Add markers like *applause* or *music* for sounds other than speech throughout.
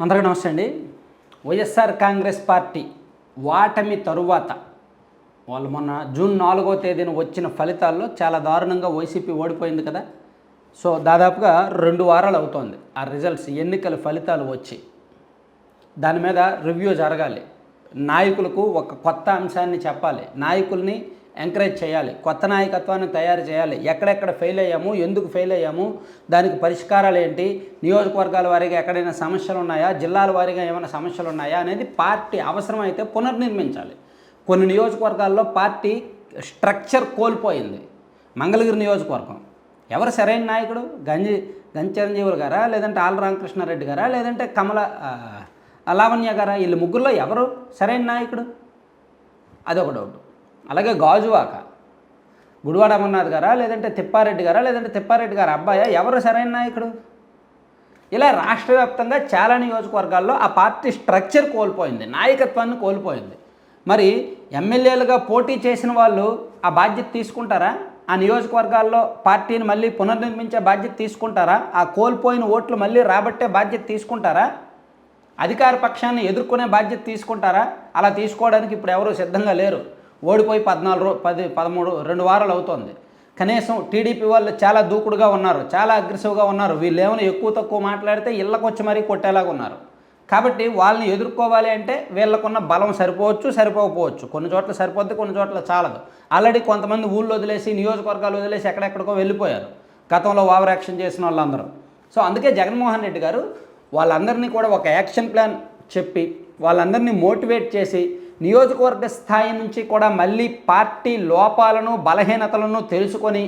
అందరికీ నమస్తే అండి. వైఎస్ఆర్ కాంగ్రెస్ పార్టీ వాటమి తరువాత వాళ్ళు మొన్న జూన్ నాలుగో తేదీన వచ్చిన ఫలితాల్లో చాలా దారుణంగా వైసీపీ ఓడిపోయింది కదా. సో దాదాపుగా రెండు వారాలు అవుతోంది ఆ రిజల్ట్స్ ఎన్నికల ఫలితాలు వచ్చి. దాని మీద రివ్యూ జరగాలి. నాయకులకు ఒక కొత్త అంశాన్ని చెప్పాలి. నాయకుల్ని ఎంకరేజ్ చేయాలి. కొత్త నాయకత్వాన్ని తయారు చేయాలి. ఎక్కడెక్కడ ఫెయిల్ అయ్యాము ఎందుకు ఫెయిల్ అయ్యాము దానికి పరిష్కారాలు ఏంటి నియోజకవర్గాల వారీగా ఎక్కడైనా సమస్యలు ఉన్నాయా జిల్లాల వారీగా ఏమైనా సమస్యలు ఉన్నాయా అనేది పార్టీ అవసరమైతే పునర్నిర్మించాలి. కొన్ని నియోజకవర్గాల్లో పార్టీ స్ట్రక్చర్ కోల్పోయింది. మంగళగిరి నియోజకవర్గం. ఎవరు సరైన నాయకుడు? గంజి గంచిరంజీవులు గారా లేదంటే ఆల్ రామకృష్ణారెడ్డి గారా లేదంటే కమల లావణ్య గారా? వీళ్ళు ముగ్గురులో ఎవరు సరైన నాయకుడు? అదొక డౌట్ అలాగే గాజువాక. గుడివాడ అమర్నాథ్ గారా లేదంటే తిప్పారెడ్డి గారా లేదంటే తిప్పారెడ్డి గారు అబ్బాయా? ఎవరు సరైన నాయకుడు? ఇలా రాష్ట్ర వ్యాప్తంగా చాలా నియోజకవర్గాల్లో ఆ పార్టీ స్ట్రక్చర్ కోల్పోయింది నాయకత్వాన్ని కోల్పోయింది. మరి ఎమ్మెల్యేలుగా పోటీ చేసిన వాళ్ళు ఆ బాధ్యత తీసుకుంటారా? ఆ నియోజకవర్గాల్లో పార్టీని మళ్ళీ పునర్నిర్మించే బాధ్యత తీసుకుంటారా? ఆ కోల్పోయిన ఓట్లు మళ్ళీ రాబట్టే బాధ్యత తీసుకుంటారా? అధికార పక్షాన్ని ఎదుర్కొనే బాధ్యత తీసుకుంటారా? అలా తీసుకోవడానికి ఇప్పుడు ఎవరూ సిద్ధంగా లేరు. ఓడిపోయి పద్నాలుగు రో పది పదమూడు రెండు వారాలు అవుతోంది. కనీసం టీడీపీ వాళ్ళు చాలా దూకుడుగా ఉన్నారు చాలా అగ్రెసివ్గా ఉన్నారు. వీళ్ళు ఏమైనా ఎక్కువ తక్కువ మాట్లాడితే ఇళ్ళకొచ్చి మరీ కొట్టేలాగా ఉన్నారు. కాబట్టి వాళ్ళని ఎదుర్కోవాలి అంటే వీళ్ళకున్న బలం సరిపోవచ్చు సరిపోకపోవచ్చు. కొన్ని చోట్ల సరిపోద్ది కొన్ని చోట్ల చాలదు. ఆల్రెడీ కొంతమంది ఊళ్ళో వదిలేసి నియోజకవర్గాలు వదిలేసి ఎక్కడెక్కడికో వెళ్ళిపోయారు. గతంలో ఓవర్ యాక్షన్ చేసిన వాళ్ళందరూ. సో అందుకే జగన్మోహన్ రెడ్డి గారు వాళ్ళందరినీ కూడా ఒక యాక్షన్ ప్లాన్ చెప్పి వాళ్ళందరినీ మోటివేట్ చేసి నియోజకవర్గ స్థాయి నుంచి కూడా మళ్ళీ పార్టీ లోపాలను బలహీనతలను తెలుసుకొని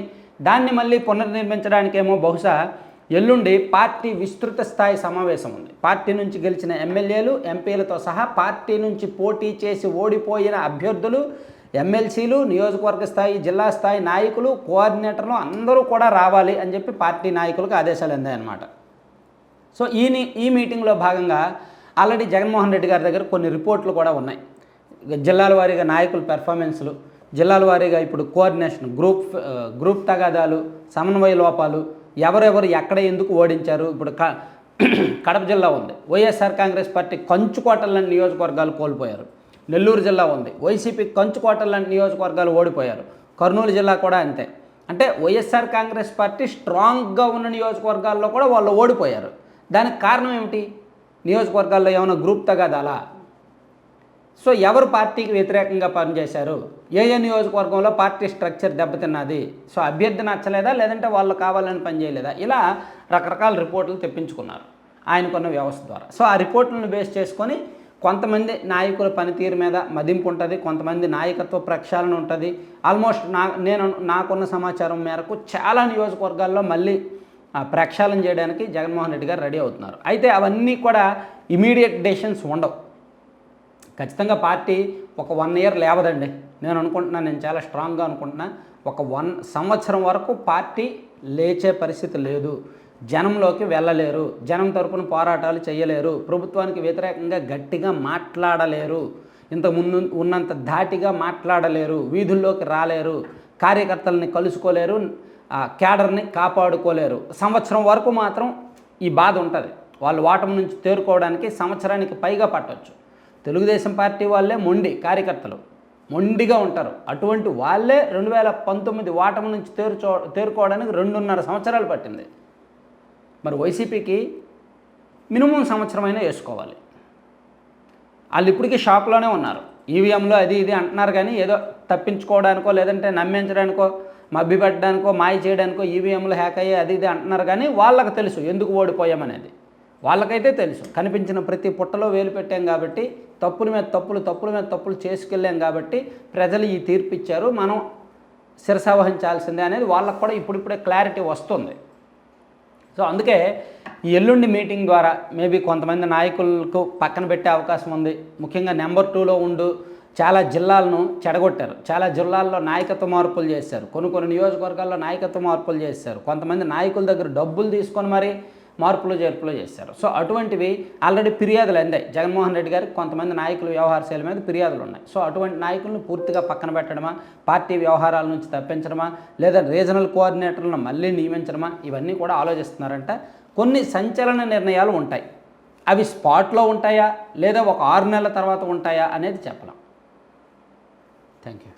దాన్ని మళ్ళీ పునర్నిర్మించడానికేమో బహుశా ఎల్లుండి పార్టీ విస్తృత స్థాయి సమావేశం ఉంది. పార్టీ నుంచి గెలిచిన ఎమ్మెల్యేలు ఎంపీలతో సహా పార్టీ నుంచి పోటీ చేసి ఓడిపోయిన అభ్యర్థులు ఎమ్మెల్సీలు నియోజకవర్గ స్థాయి జిల్లా స్థాయి నాయకులు కోఆర్డినేటర్లు అందరూ కూడా రావాలి అని చెప్పి పార్టీ నాయకులకు ఆదేశాలు అందాయన్నమాట. సో ఈ ఈ మీటింగ్లో భాగంగా ఆల్రెడీ జగన్మోహన్ రెడ్డి గారి దగ్గర కొన్ని రిపోర్ట్లు కూడా ఉన్నాయి. జిల్లాల వారీగా నాయకుల పెర్ఫార్మెన్స్లు జిల్లాల వారీగా ఇప్పుడు కోఆర్డినేషన్ గ్రూప్ గ్రూప్ తగాదాలు సమన్వయ లోపాలు ఎవరెవరు ఎక్కడ ఎందుకు ఓడించారు ఇప్పుడు క *clears throat* కడప జిల్లా ఉంది. వైఎస్ఆర్ కాంగ్రెస్ పార్టీ కంచుకోటల లాంటి నియోజకవర్గాలు కోల్పోయారు. నెల్లూరు జిల్లా ఉంది. వైసీపీ కంచుకోటల లాంటి నియోజకవర్గాలు ఓడిపోయారు. కర్నూలు జిల్లా కూడా అంతే. అంటే వైఎస్ఆర్ కాంగ్రెస్ పార్టీ స్ట్రాంగ్గా ఉన్న నియోజకవర్గాల్లో కూడా వాళ్ళు ఓడిపోయారు. దానికి కారణం ఏమిటి? నియోజకవర్గాల్లో ఏమైనా గ్రూప్ తగాదాలా? సో ఎవరు పార్టీకి వ్యతిరేకంగా పనిచేశారు? ఏ ఏ నియోజకవర్గంలో పార్టీ స్ట్రక్చర్ దెబ్బతిన్నది? సో అభ్యర్థి నచ్చలేదా? లేదంటే వాళ్ళు కావాలని పనిచేయలేదా ఇలా రకరకాల రిపోర్ట్లు తెప్పించుకున్నారు ఆయనకున్న వ్యవస్థ ద్వారా. సో ఆ రిపోర్ట్లను బేస్ చేసుకొని కొంతమంది నాయకుల పనితీరు మీద మదింపు ఉంటుంది కొంతమంది నాయకత్వ ప్రక్షాళన ఉంటుంది. ఆల్మోస్ట్ నా నేను నాకున్న సమాచారం మేరకు చాలా నియోజకవర్గాల్లో మళ్ళీ ఆ, ప్రక్షాళన చేయడానికి జగన్మోహన్ రెడ్డి గారు రెడీ అవుతున్నారు. అయితే అవన్నీ కూడా ఇమీడియట్ డెసిషన్స్ ఉండవు. ఖచ్చితంగా పార్టీ ఒక వన్ ఇయర్ లేవదండి. నేను అనుకుంటున్నాను నేను చాలా స్ట్రాంగ్గా అనుకుంటున్నా ఒక వన్ సంవత్సరం వరకు పార్టీ లేచే పరిస్థితి లేదు. జనంలోకి వెళ్ళలేరు. జనం తరపున పోరాటాలు చేయలేరు. ప్రభుత్వానికి వ్యతిరేకంగా గట్టిగా మాట్లాడలేరు. ఇంత ముందు ఉన్నంత ధాటిగా మాట్లాడలేరు. వీధుల్లోకి రాలేరు. కార్యకర్తల్ని కలుసుకోలేరు. ఆ, క్యాడర్ని కాపాడుకోలేరు. సంవత్సరం వరకు మాత్రం ఈ బాధ ఉంటుంది. వాళ్ళు వాటం నుంచి తేరుకోవడానికి సంవత్సరానికి పైగా పట్టొచ్చు. తెలుగుదేశం పార్టీ వాళ్ళే మొండి కార్యకర్తలు. మొండిగా ఉంటారు. అటువంటి వాళ్ళే రెండు వేల పంతొమ్మిది వాటం నుంచి తేరుచో తేరుకోవడానికి రెండున్నర సంవత్సరాలు పట్టింది. మరి వైసీపీకి మినిమం సంవత్సరమైనా వేసుకోవాలి. వాళ్ళు ఇప్పటికీ షాక్లోనే ఉన్నారు. ఈవీఎంలో అది ఇది అంటున్నారు కానీ ఏదో తప్పించుకోవడానికో లేదంటే నమ్మించడానికో మభ్యపెట్టడానికో మాయ చేయడానికో ఈవీఎంలు హ్యాక్ అయ్యి అది ఇది అంటున్నారు కానీ వాళ్ళకి తెలుసు ఎందుకు ఓడిపోయామనేది. వాళ్ళకైతే తెలుసు. కనిపించిన ప్రతి పుట్టలో వేలు పెట్టాం కాబట్టి తప్పుల మీద తప్పులు తప్పుల మీద తప్పులు చేసుకెళ్ళాం కాబట్టి ప్రజలు ఈ తీర్పు ఇచ్చారు. మనం శిరసావహించాల్సిందే అనేది వాళ్ళకు కూడా ఇప్పుడిప్పుడే క్లారిటీ వస్తుంది. సో అందుకే ఈ ఎల్లుండి మీటింగ్ ద్వారా మేబీ కొంతమంది నాయకులకు పక్కన పెట్టే అవకాశం ఉంది. ముఖ్యంగా నెంబర్ టూలో ఉండు చాలా జిల్లాలను చెడగొట్టారు. చాలా జిల్లాల్లో నాయకత్వ మార్పులు చేశారు. కొన్ని కొన్ని నియోజకవర్గాల్లో నాయకత్వ మార్పులు చేశారు. కొంతమంది నాయకుల దగ్గర డబ్బులు తీసుకొని మరి మార్పులు చేర్పులు చేశారు. సో అటువంటివి ఆల్రెడీ ఫిర్యాదులు అందాయి. జగన్మోహన్ రెడ్డి గారికి కొంతమంది నాయకుల వ్యవహార శైలి మీద ఫిర్యాదులు ఉన్నాయి. సో అటువంటి నాయకులను పూర్తిగా పక్కన పెట్టడమా? పార్టీ వ్యవహారాల నుంచి తప్పించడమా? లేదా రీజనల్ కోఆర్డినేటర్లను మళ్ళీ నియమించడమా? ఇవన్నీ కూడా ఆలోచిస్తున్నారంట. కొన్ని సంచలన నిర్ణయాలు ఉంటాయి. అవి స్పాట్లో ఉంటాయా? లేదా ఒక ఆరు నెలల తర్వాత ఉంటాయా? అనేది చెప్పలేం. Thank you